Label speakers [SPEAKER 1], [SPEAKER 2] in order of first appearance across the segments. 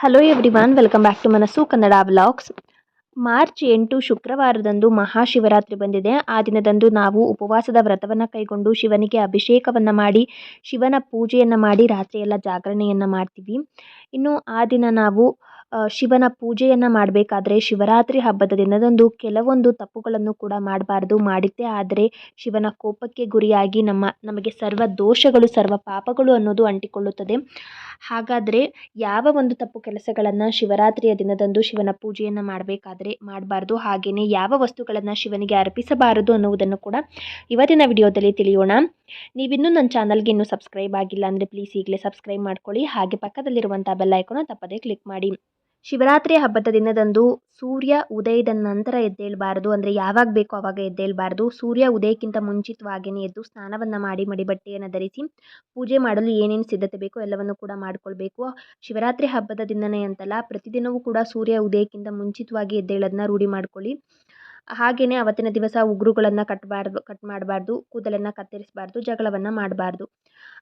[SPEAKER 1] Hello everyone welcome back to Manassu Kannada blogs March ಎಂಟು ಶುಕ್ರವಾರದಂದು ಮಹಾಶಿವರಾತ್ರಿ ಬಂದಿದೆ. ಆ ದಿನದಂದು ನಾವು ಉಪವಾಸದ ವ್ರತವನ್ನು ಕೈಗೊಂಡು ಶಿವನಿಗೆ ಅಭಿಷೇಕವನ್ನು ಮಾಡಿ, ಶಿವನ ಪೂಜೆಯನ್ನು ಮಾಡಿ ರಾತ್ರಿಯೆಲ್ಲ ಜಾಗರಣೆಯನ್ನು ಮಾಡ್ತೀವಿ. ಇನ್ನು ಆ ದಿನ ನಾವು ಶಿವನ ಪೂಜೆಯನ್ನು ಮಾಡಬೇಕಾದ್ರೆ ಶಿವರಾತ್ರಿ ಹಬ್ಬದ ದಿನದಂದು ಕೆಲವೊಂದು ತಪ್ಪುಗಳನ್ನು ಕೂಡ ಮಾಡಬಾರ್ದು ಮಾಡಿದ್ದೇ. ಆದರೆ ಶಿವನ ಕೋಪಕ್ಕೆ ಗುರಿಯಾಗಿ ನಮ್ಮ, ನಮಗೆ ಸರ್ವ ದೋಷಗಳು, ಸರ್ವ ಪಾಪಗಳು ಅನ್ನೋದು ಅಂಟಿಕೊಳ್ಳುತ್ತದೆ. ಹಾಗಾದರೆ ಯಾವ ಒಂದು ತಪ್ಪು ಕೆಲಸಗಳನ್ನು ಶಿವರಾತ್ರಿಯ ದಿನದಂದು ಶಿವನ ಪೂಜೆಯನ್ನು ಮಾಡಬೇಕಾದ್ರೆ ಮಾಡಬಾರ್ದು ಹಾಗೆಯೇ ಯಾವ ವಸ್ತುಗಳನ್ನು ಶಿವನಿಗೆ ಅರ್ಪಿಸಬಾರದು ಅನ್ನುವುದನ್ನು ಕೂಡ ಇವತ್ತಿನ ವಿಡಿಯೋದಲ್ಲಿ ತಿಳಿಯೋಣ. ನೀವಿನ್ನೂ ನನ್ನ ಚಾನಲ್ಗೆ ಇನ್ನೂ ಸಬ್ಸ್ಕ್ರೈಬ್ ಆಗಿಲ್ಲ ಅಂದರೆ ಪ್ಲೀಸ್ ಈಗಲೇ ಸಬ್ಸ್ಕ್ರೈಬ್ ಮಾಡ್ಕೊಳ್ಳಿ, ಹಾಗೆ ಪಕ್ಕದಲ್ಲಿರುವಂಥ ಬೆಲ್ಲೈಕನ್ನು ತಪ್ಪದೇ ಕ್ಲಿಕ್ ಮಾಡಿ. ಶಿವರಾತ್ರಿ ಹಬ್ಬದ ದಿನದಂದು ಸೂರ್ಯ ಉದಯದ ನಂತರ ಎದ್ದೇಳಬಾರದು. ಅಂದರೆ ಯಾವಾಗ ಬೇಕೋ ಆವಾಗ ಎದ್ದೇಳಬಾರ್ದು. ಸೂರ್ಯ ಉದಯಕ್ಕಿಂತ ಮುಂಚಿತವಾಗಿಯೇ ಎದ್ದು ಸ್ನಾನವನ್ನು ಮಾಡಿ ಮಡಿಬಟ್ಟೆಯನ್ನು ಧರಿಸಿ ಪೂಜೆ ಮಾಡಲು ಏನೇನು ಸಿದ್ಧತೆ ಬೇಕೋ ಎಲ್ಲವನ್ನು ಕೂಡ ಮಾಡಿಕೊಳ್ಬೇಕು. ಶಿವರಾತ್ರಿ ಹಬ್ಬದ ದಿನವೇ ಅಂತಲ್ಲ, ಪ್ರತಿದಿನವೂ ಕೂಡ ಸೂರ್ಯ ಉದಯಕ್ಕಿಂತ ಮುಂಚಿತವಾಗಿ ಎದ್ದೇಳೋದನ್ನ ರೂಢಿ ಮಾಡ್ಕೊಳ್ಳಿ. ಹಾಗೆಯೇ ಅವತ್ತಿನ ದಿವಸ ಉಗುರುಗಳನ್ನು ಕಟ್ಟಬಾರ್ದು ಕಟ್ ಮಾಡಬಾರ್ದು, ಕೂದಲನ್ನು ಕತ್ತರಿಸಬಾರ್ದು, ಜಗಳವನ್ನು ಮಾಡಬಾರ್ದು.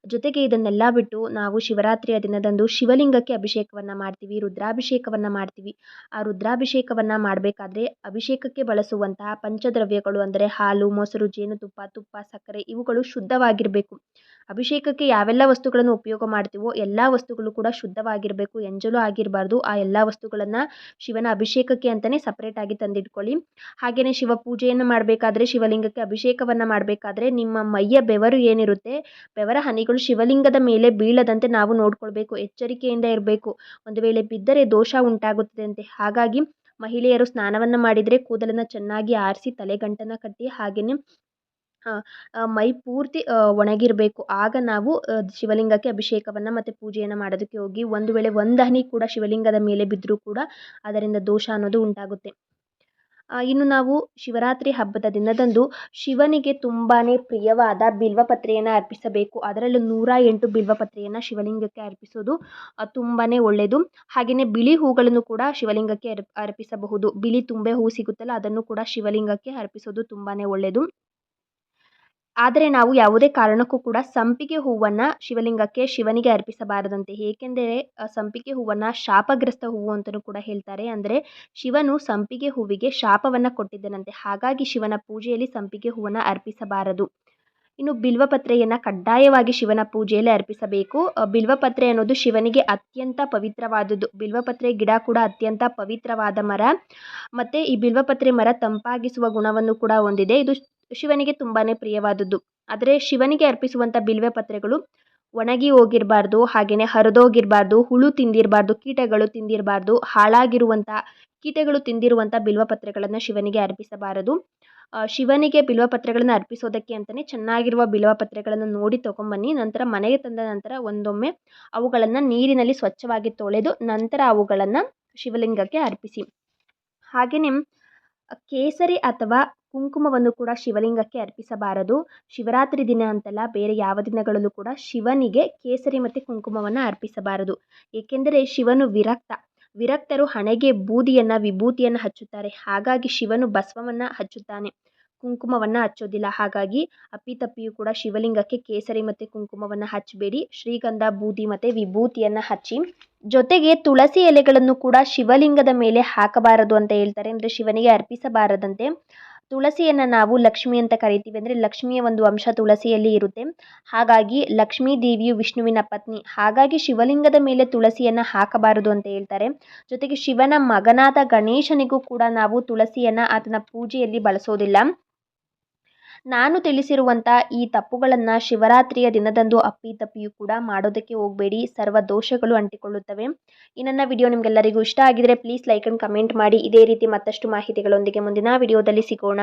[SPEAKER 1] ಜೊತೆಗೆ ಇದನ್ನೆಲ್ಲ ಬಿಟ್ಟು ನಾವು ಶಿವರಾತ್ರಿಯ ದಿನದಂದು ಶಿವಲಿಂಗಕ್ಕೆ ಅಭಿಷೇಕವನ್ನು ಮಾಡ್ತೀವಿ, ರುದ್ರಾಭಿಷೇಕವನ್ನು ಮಾಡ್ತೀವಿ. ಆ ರುದ್ರಾಭಿಷೇಕವನ್ನು ಮಾಡಬೇಕಾದ್ರೆ ಅಭಿಷೇಕಕ್ಕೆ ಬಳಸುವಂತಹ ಪಂಚದ್ರವ್ಯಗಳು ಅಂದರೆ ಹಾಲು, ಮೊಸರು, ಜೇನುತುಪ್ಪ, ತುಪ್ಪ, ಸಕ್ಕರೆ ಇವುಗಳು ಶುದ್ಧವಾಗಿರಬೇಕು. ಅಭಿಷೇಕಕ್ಕೆ ಯಾವೆಲ್ಲ ವಸ್ತುಗಳನ್ನು ಉಪಯೋಗ ಮಾಡ್ತೀವೋ ಎಲ್ಲ ವಸ್ತುಗಳು ಕೂಡ ಶುದ್ಧವಾಗಿರಬೇಕು, ಎಂಜಲು ಆಗಿರಬಾರ್ದು. ಆ ಎಲ್ಲ ವಸ್ತುಗಳನ್ನು ಶಿವನ ಅಭಿಷೇಕಕ್ಕೆ ಅಂತಲೇ ಸಪ್ರೇಟಾಗಿ ತಂದಿಟ್ಕೊಳ್ಳಿ. ಹಾಗೆಯೇ ಶಿವ ಪೂಜೆಯನ್ನು ಮಾಡಬೇಕಾದ್ರೆ ಶಿವಲಿಂಗಕ್ಕೆ ಅಭಿಷೇಕವನ್ನು ಮಾಡಬೇಕಾದ್ರೆ ನಿಮ್ಮ ಮೈಯ ಬೆವರು ಏನಿರುತ್ತೆ? ಬೆವರ ಹನಿಗಳು ಶಿವಲಿಂಗದ ಮೇಲೆ ಬೀಳದಂತೆ ನಾವು ನೋಡ್ಕೊಳ್ಬೇಕು, ಎಚ್ಚರಿಕೆಯಿಂದ ಇರಬೇಕು. ಒಂದು ವೇಳೆ ಬಿದ್ದರೆ ದೋಷ ಉಂಟಾಗುತ್ತದೆ ಅಂತೆ ಹಾಗಾಗಿ ಮಹಿಳೆಯರು ಸ್ನಾನವನ್ನು ಮಾಡಿದರೆ ಕೂದಲನ್ನು ಚೆನ್ನಾಗಿ ಆರಿಸಿ ತಲೆಗಂಟನ್ನು ಕಟ್ಟಿ ಹಾಗೆಯೇ ಮೈ ಪೂರ್ತಿ ಒಣಗಿರಬೇಕು. ಆಗ ನಾವು ಶಿವಲಿಂಗಕ್ಕೆ ಅಭಿಷೇಕವನ್ನು ಮತ್ತು ಪೂಜೆಯನ್ನು ಮಾಡೋದಕ್ಕೆ ಹೋಗಿ ಒಂದು ವೇಳೆ ಒಂದು ಹನಿ ಕೂಡ ಶಿವಲಿಂಗದ ಮೇಲೆ ಬಿದ್ದರೂ ಕೂಡ ಅದರಿಂದ ದೋಷ ಅನ್ನೋದು ಉಂಟಾಗುತ್ತೆ. ಇನ್ನು ನಾವು ಶಿವರಾತ್ರಿ ಹಬ್ಬದ ದಿನದಂದು ಶಿವನಿಗೆ ತುಂಬಾ ಪ್ರಿಯವಾದ ಬಿಲ್ವಪತ್ರೆಯನ್ನು ಅರ್ಪಿಸಬೇಕು. ಅದರಲ್ಲೂ ನೂರ ಎಂಟು ಬಿಲ್ವಪತ್ರೆಯನ್ನು ಶಿವಲಿಂಗಕ್ಕೆ ಅರ್ಪಿಸೋದು ತುಂಬಾ ಒಳ್ಳೆಯದು ಹಾಗೆಯೇ ಬಿಳಿ ಹೂಗಳನ್ನು ಕೂಡ ಶಿವಲಿಂಗಕ್ಕೆ ಅರ್ಪ್, ಅರ್ಪಿಸಬಹುದು. ಬಿಳಿ ತುಂಬೆ ಹೂ ಸಿಗುತ್ತಲ್ಲ, ಅದನ್ನು ಕೂಡ ಶಿವಲಿಂಗಕ್ಕೆ ಅರ್ಪಿಸೋದು ತುಂಬಾ ಒಳ್ಳೆಯದು ಆದರೆ ನಾವು ಯಾವುದೇ ಕಾರಣಕ್ಕೂ ಕೂಡ ಸಂಪಿಗೆ ಹೂವನ್ನು ಶಿವಲಿಂಗಕ್ಕೆ ಶಿವನಿಗೆ ಅರ್ಪಿಸಬಾರದಂತೆ. ಏಕೆಂದರೆ ಸಂಪಿಗೆ ಹೂವನ್ನು ಶಾಪಗ್ರಸ್ತ ಹೂವು ಅಂತಲೂ ಕೂಡ ಹೇಳ್ತಾರೆ. ಅಂದರೆ, ಶಿವನು ಸಂಪಿಗೆ ಹೂವಿಗೆ ಶಾಪವನ್ನು ಕೊಟ್ಟಿದ್ದನಂತೆ. ಹಾಗಾಗಿ ಶಿವನ ಪೂಜೆಯಲ್ಲಿ ಸಂಪಿಗೆ ಹೂವನ್ನು ಅರ್ಪಿಸಬಾರದು. ಇನ್ನು ಬಿಲ್ವಪತ್ರೆಯನ್ನು ಕಡ್ಡಾಯವಾಗಿ ಶಿವನ ಪೂಜೆಯಲ್ಲಿ ಅರ್ಪಿಸಬೇಕು. ಬಿಲ್ವಪತ್ರೆ ಅನ್ನೋದು ಶಿವನಿಗೆ ಅತ್ಯಂತ ಪವಿತ್ರವಾದದ್ದು. ಬಿಲ್ವಪತ್ರೆ ಗಿಡ ಕೂಡ ಅತ್ಯಂತ ಪವಿತ್ರವಾದ ಮರ. ಮತ್ತು ಈ ಬಿಲ್ವಪತ್ರೆ ಮರ ತಂಪಾಗಿಸುವ ಗುಣವನ್ನು ಕೂಡ ಹೊಂದಿದೆ. ಇದು ಶಿವನಿಗೆ ತುಂಬಾ ಪ್ರಿಯವಾದದ್ದು. ಆದರೆ ಶಿವನಿಗೆ ಅರ್ಪಿಸುವಂಥ ಬಿಲ್ವೆ ಪತ್ರೆಗಳು ಒಣಗಿ ಹೋಗಿರ್ಬಾರ್ದು ಹಾಗೆಯೇ ಹರಿದೋಗಿರ್ಬಾರ್ದು ಹುಳು ತಿಂದಿರಬಾರ್ದು, ಕೀಟಗಳು ತಿಂದಿರಬಾರ್ದು ಹಾಳಾಗಿರುವಂಥ ಕೀಟಗಳು ತಿಂದಿರುವಂಥ ಬಿಲ್ವಪತ್ರೆಗಳನ್ನು ಶಿವನಿಗೆ ಅರ್ಪಿಸಬಾರದು. ಶಿವನಿಗೆ ಬಿಲ್ವಪತ್ರೆಗಳನ್ನು ಅರ್ಪಿಸೋದಕ್ಕೆ ಅಂತಲೇ ಚೆನ್ನಾಗಿರುವ ಬಿಲ್ವಪತ್ರೆಗಳನ್ನು ನೋಡಿ ತೊಗೊಂಬನ್ನಿ. ನಂತರ ಮನೆಗೆ ತಂದ ನಂತರ ಒಂದೊಮ್ಮೆ ಅವುಗಳನ್ನು ನೀರಿನಲ್ಲಿ ಸ್ವಚ್ಛವಾಗಿ ತೊಳೆದು ನಂತರ ಅವುಗಳನ್ನು ಶಿವಲಿಂಗಕ್ಕೆ ಅರ್ಪಿಸಿ. ಹಾಗೆಯೇ ಕೇಸರಿ ಅಥವಾ ಕುಂಕುಮವನ್ನು ಕೂಡ ಶಿವಲಿಂಗಕ್ಕೆ ಅರ್ಪಿಸಬಾರದು. ಶಿವರಾತ್ರಿ ದಿನ ಅಂತಲ್ಲ, ಬೇರೆ ಯಾವ ದಿನಗಳಲ್ಲೂ ಕೂಡ ಶಿವನಿಗೆ ಕೇಸರಿ ಮತ್ತು ಕುಂಕುಮವನ್ನು ಅರ್ಪಿಸಬಾರದು. ಏಕೆಂದರೆ ಶಿವನು ವಿರಕ್ತ. ವಿರಕ್ತರು ಹಣೆಗೆ ಬೂದಿಯನ್ನು, ವಿಭೂತಿಯನ್ನು ಹಚ್ಚುತ್ತಾರೆ. ಹಾಗಾಗಿ ಶಿವನು ಬಸವವನ್ನು ಹಚ್ಚುತ್ತಾನೆ. ಕುಂಕುಮವನ್ನು ಹಚ್ಚೋದಿಲ್ಲ. ಹಾಗಾಗಿ ಅಪ್ಪಿತಪ್ಪಿಯೂ ಕೂಡ ಶಿವಲಿಂಗಕ್ಕೆ ಕೇಸರಿ ಮತ್ತು ಕುಂಕುಮವನ್ನು ಹಚ್ಚಬೇಡಿ. ಶ್ರೀಗಂಧ, ಬೂದಿ ಮತ್ತು ವಿಭೂತಿಯನ್ನು ಹಚ್ಚಿ, ಜೊತೆಗೆ ತುಳಸಿ ಎಲೆಗಳನ್ನು ಕೂಡ ಶಿವಲಿಂಗದ ಮೇಲೆ ಹಾಕಬಾರದು ಅಂತ ಹೇಳ್ತಾರೆ. ಅಂದರೆ ಶಿವನಿಗೆ ಅರ್ಪಿಸಬಾರದಂತೆ. ತುಳಸಿಯನ್ನು ನಾವು ಲಕ್ಷ್ಮಿ ಅಂತ ಕರಿತೀವಿ ಅಂದರೆ ಲಕ್ಷ್ಮಿಯ ಒಂದು ಅಂಶ ತುಳಸಿಯಲ್ಲಿ ಇರುತ್ತೆ. ಹಾಗಾಗಿ ಲಕ್ಷ್ಮೀ ದೇವಿಯು ವಿಷ್ಣುವಿನ ಪತ್ನಿ. ಹಾಗಾಗಿ ಶಿವಲಿಂಗದ ಮೇಲೆ ತುಳಸಿಯನ್ನು ಹಾಕಬಾರದು ಅಂತ ಹೇಳ್ತಾರೆ. ಜೊತೆಗೆ ಶಿವನ ಮಗನಾದ ಗಣೇಶನಿಗೂ ಕೂಡ ನಾವು ತುಳಸಿಯನ್ನು ಆತನ ಪೂಜೆಯಲ್ಲಿ ಬಳಸೋದಿಲ್ಲ. ನಾನು ತಿಳಿಸಿರುವಂಥ ಈ ತಪ್ಪುಗಳನ್ನು ಶಿವರಾತ್ರಿಯ ದಿನದಂದು ಅಪ್ಪಿ ತಪ್ಪಿಯೂ ಕೂಡ ಮಾಡೋದಕ್ಕೆ ಹೋಗಬೇಡಿ. ಸರ್ವ ದೋಷಗಳು ಅಂಟಿಕೊಳ್ಳುತ್ತವೆ. ಈ ನನ್ನ ವಿಡಿಯೋ ನಿಮಗೆಲ್ಲರಿಗೂ ಇಷ್ಟ ಆಗಿದ್ರೆ ಪ್ಲೀಸ್ ಲೈಕ್ ಆ್ಯಂಡ್ ಕಮೆಂಟ್ ಮಾಡಿ. ಇದೇ ರೀತಿ ಮತ್ತಷ್ಟು ಮಾಹಿತಿಗಳೊಂದಿಗೆ ಮುಂದಿನ ವಿಡಿಯೋದಲ್ಲಿ ಸಿಗೋಣ.